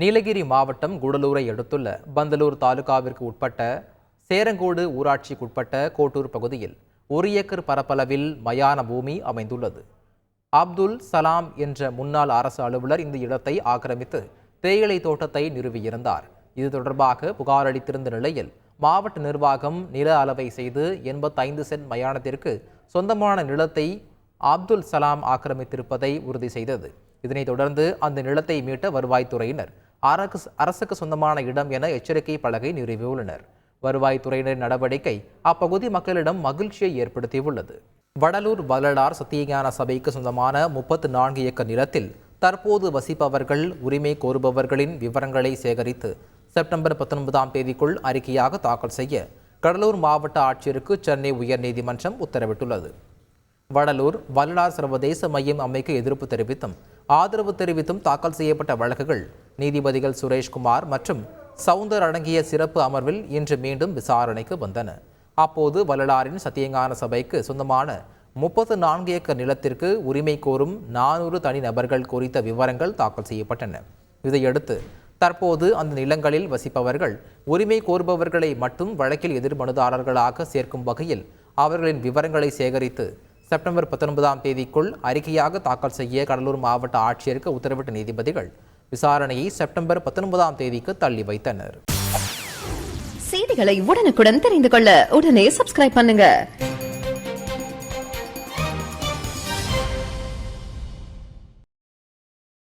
நீலகிரி மாவட்டம் கூடலூரை அடுத்துள்ள பந்தலூர் தாலுகாவிற்கு உட்பட்ட சேரங்கோடு ஊராட்சிக்குட்பட்ட கோட்டூர் பகுதியில் ஒரு ஏக்கர் பரப்பளவில் மயான பூமி அமைந்துள்ளது. அப்துல் சலாம் என்ற முன்னாள் அரசு அலுவலர் இந்த இடத்தை ஆக்கிரமித்து தேயிலை தோட்டத்தை நிறுவியிருந்தார். இது தொடர்பாக புகார் அளித்திருந்த நிலையில் மாவட்ட நிர்வாகம் நில அளவை செய்து எண்பத்தைந்து சென்ட் மயானத்திற்கு சொந்தமான நிலத்தை அப்துல் சலாம் ஆக்கிரமித்திருப்பதை உறுதி செய்தது. இதனைத் தொடர்ந்து அந்த நிலத்தை மீட்ட வருவாய்த்துறையினர் அரசு அரசுக்கு சொந்தமான இடம் என எச்சரிக்கை பலகை நிறுவியுள்ளனர். வருவாய்த்துறையினரின் நடவடிக்கை அப்பகுதி மக்களிடம் மகிழ்ச்சியை ஏற்படுத்தியுள்ளது. வடலூர் வள்ளலார் சத்தியஞான சபைக்கு சொந்தமான முப்பத்து நான்கு ஏக்கர் நிலத்தில் தற்போது வசிப்பவர்கள் உரிமை கோருபவர்களின் விவரங்களை சேகரித்து செப்டம்பர் பத்தொன்பதாம் தேதிக்குள் அறிக்கையாக தாக்கல் செய்ய கடலூர் மாவட்ட ஆட்சியருக்கு சென்னை உயர்நீதிமன்றம் உத்தரவிட்டுள்ளது. வடலூர் வல்லலார் சர்வதேச மையம் அமைக்க எதிர்ப்பு தெரிவித்தும் ஆதரவு தெரிவித்தும் தாக்கல் செய்யப்பட்ட வழக்குகள் நீதிபதிகள் சுரேஷ்குமார் மற்றும் சவுந்தர் அடங்கிய சிறப்பு அமர்வில் இன்று மீண்டும் விசாரணைக்கு வந்தன. அப்போது வள்ளலாரின் சத்தியஞான சபைக்கு சொந்தமான முப்பத்து நான்கு ஏக்கர் நிலத்திற்கு உரிமை கோரும் நானூறு தனிநபர்கள் குறித்த விவரங்கள் தாக்கல் செய்யப்பட்டன. இதையடுத்து தற்போது அந்த நிலங்களில் வசிப்பவர்கள் உரிமை கோருபவர்களை மட்டும் வழக்கில் எதிர்மனுதாரர்களாக சேர்க்கும் வகையில் அவர்களின் விவரங்களை சேகரித்து செப்டம்பர் பத்தொன்பதாம் தேதிக்குள் அறிக்கையாக தாக்கல் செய்ய கடலூர் மாவட்ட ஆட்சியருக்கு உத்தரவிட்ட நீதிபதிகள் விசாரணையை செப்டம்பர் பத்தொன்பதாம் தேதிக்கு தள்ளி வைத்தனர். செய்திகளை உடனுக்குடன் தெரிந்து கொள்ள உடனே சப்ஸ்கிரைப் பண்ணுங்க.